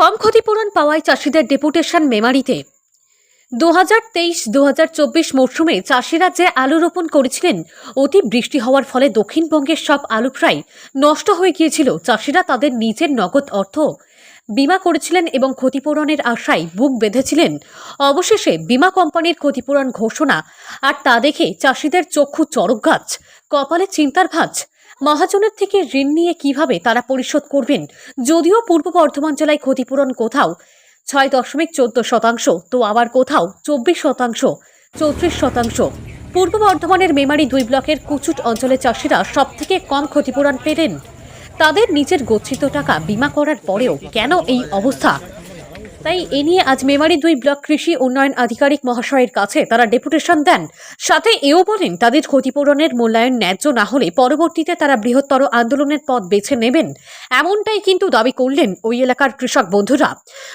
কম ক্ষতিপূরণ পাওয়ায় চাষিদের ডেপুটেশন মেমারিতে। দু হাজার তেইশ দু হাজার চব্বিশ মরশুমে চাষিরা যে আলু রোপণ করেছিলেন, অতি বৃষ্টি হওয়ার ফলে দক্ষিণবঙ্গের সব আলু প্রায় নষ্ট হয়ে গিয়েছিল। চাষিরা তাদের নিজের নগদ অর্থ বিমা করেছিলেন এবং ক্ষতিপূরণের আশায় বুক বেঁধেছিলেন। অবশেষে বিমা কোম্পানির ক্ষতিপূরণ ঘোষণা, আর তা দেখে চাষিদের চক্ষু চড়ক গাছ, কপালে চিন্তার ভাঁজ মহাজনের থেকে ঋণ নিয়ে কীভাবে তারা পরিশোধ করবেন? যদিও পূর্ব বর্ধমান জেলায় ক্ষতিপূরণ কোথাও? ছয় দশমিক চোদ্দ শতাংশ, তো আবার কোথাও? চব্বিশ শতাংশ, চৌত্রিশ শতাংশ। পূর্ব বর্ধমানের মেমারি দুই ব্লকের কুচুট অঞ্চলের চাষিরা সবথেকে কম ক্ষতিপূরণ পেলেন। তাদের নিজের গচ্ছিত টাকা বিমা করার পরেও কেন এই অবস্থা? তাই এ নিয়ে আজ মেমারি দুই ব্লক কৃষি উন্নয়ন আধিকারিক মহাশয়ের কাছে তারা ডেপুটেশন দেন। সাথে এও বলেন, তাদের ক্ষতিপূরণের মূল্যায়ন ন্যায্য না হলে পরবর্তীতে তারা বৃহত্তর আন্দোলনের পথ বেছে নেবেন। এমনটাই কিন্তু দাবি করলেন ওই এলাকার কৃষক বন্ধুরা।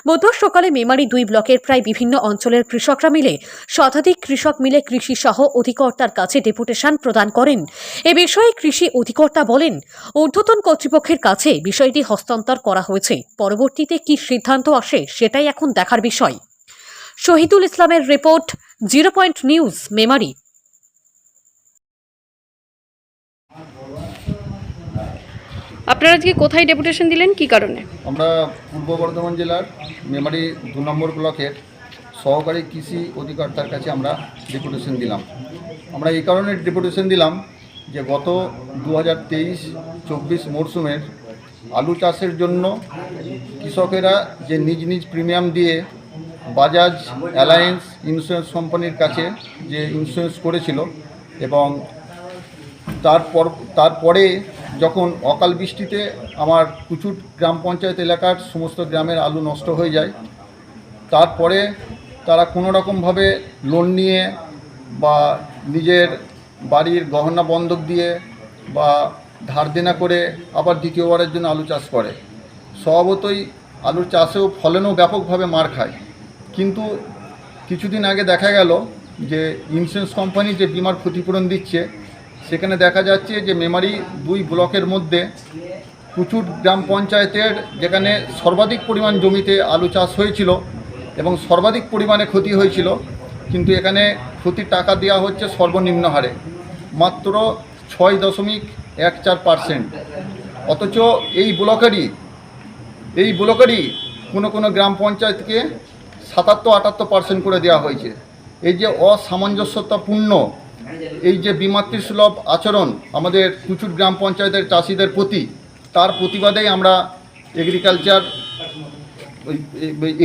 বুধবার সকালে মেমারি দুই ব্লকের প্রায় বিভিন্ন অঞ্চলের কৃষকরা মিলে শতাধিক কৃষক মিলে কৃষি সহ অধিকর্তার কাছে ডেপুটেশন প্রদান করেন। এ বিষয়ে কৃষি অধিকর্তা বলেন, ঊর্ধ্বতন কর্তৃপক্ষের কাছে বিষয়টি হস্তান্তর করা হয়েছে। পরবর্তীতে কি সিদ্ধান্ত আসে সেটাই এখন দেখার বিষয়। শহীদুল ইসলামের report zero point news Memari. আপনারা আজকে কোথায় ডেপুটেশন দিলেন? কি কারণে? আমরা পূর্ব বর্ধমান জেলার মেমারি দু নম্বর ব্লকের সহকারী কৃষি অধিকর্তার কাছে আমরা ডেপুটেশন দিলাম। আমরা এই কারণে ডেপুটেশন দিলাম যে গত দু হাজার তেইশ চব্বিশ মরশুমের আলু চাষের জন্য কৃষকেরা যে নিজ নিজ প্রিমিয়াম দিয়ে বাজাজ অ্যালায়েন্স ইন্স্যুরেন্স কোম্পানির কাছে যে ইন্স্যুরেন্স করেছিল এবং তারপর, তারপরে যখন অকাল বৃষ্টিতে আমার কুচুট গ্রাম পঞ্চায়েত এলাকার সমস্ত গ্রামের আলু নষ্ট হয়ে যায়, তারপরে তারা কোনো রকমভাবে লোন নিয়ে বা নিজের বাড়ির গহনা বন্ধক দিয়ে বা ধার দেনা করে আবার দ্বিতীয়বারের জন্য আলু চাষ করে। স্বভাবতই আলুর চাষেও ফলনেও ব্যাপকভাবে মার খায়। কিন্তু কিছুদিন আগে দেখা গেল যে ইন্স্যুরেন্স কোম্পানি যে বিমার ক্ষতিপূরণ দিচ্ছে, সেখানে দেখা যাচ্ছে যে মেমারি দুই ব্লকের মধ্যে কুচুট গ্রাম পঞ্চায়েতের যেখানে সর্বাধিক পরিমাণ জমিতে আলু চাষ হয়েছিল এবং সর্বাধিক পরিমাণে ক্ষতি হয়েছিল, কিন্তু এখানে ক্ষতির টাকা দেওয়া হচ্ছে সর্বনিম্ন হারে। মাত্র ছয় দশমিক এক চার পার্সেন্ট। অথচ এই ব্লকেরই এই ব্লকেরই কোনো কোনো গ্রাম পঞ্চায়েতকে সাতাত্তর আটাত্তর পার্সেন্ট করে দেওয়া হয়েছে। এই যে অসামঞ্জস্যতাপূর্ণ এই যে বিমাতৃসুলভ আচরণ আমাদের কুচুর গ্রাম পঞ্চায়েতের চাষিদের প্রতি তার প্রতিবাদেই আমরা এগ্রিকালচার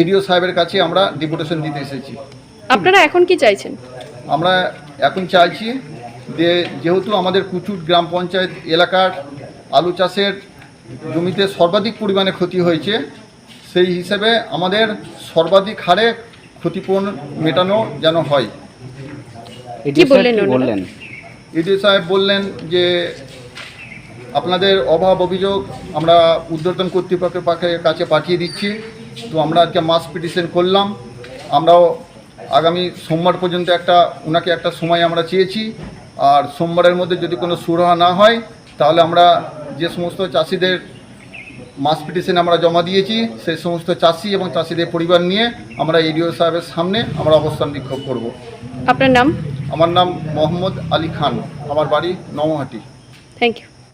এডিও সাহেবের কাছে আমরা ডিপুটেশন দিতে এসেছি। আপনারা এখন কি চাইছেন? আমরা এখন চাইছি যে যেহেতু আমাদের কুচুট গ্রাম পঞ্চায়েত এলাকার আলু চাষের জমিতে সর্বাধিক পরিমাণে ক্ষতি হয়েছে সেই হিসেবে আমাদের সর্বাধিক হারে ক্ষতিপূরণ মেটানো যেন হয়। বললেন ইডি সাহেব বললেন যে আপনাদের অভাব অভিযোগ আমরা উদ্বোধন কর্তৃপক্ষের পাখে কাছে পাঠিয়ে দিচ্ছি। তো আমরা আজকে মাস পিটিশন করলাম। আমরাও আগামী সোমবার পর্যন্ত একটা ওনাকে একটা সময় আমরা চেয়েছি। আর সোমবারের মধ্যে যদি কোনো সুরাহা না হয় তাহলে আমরা যে সমস্ত চাষিদের মাস পিটিশন আমরা জমা দিয়েছি সেই সমস্ত চাষি এবং চাষিদের পরিবার নিয়ে আমরা এডিও সাহেবের সামনে আমরা অবস্থান বিক্ষোভ করব। আপনার নাম? আমার নাম মোহাম্মদ আলী খান। আমার বাড়ি নমহাটি থ্যাংক ইউ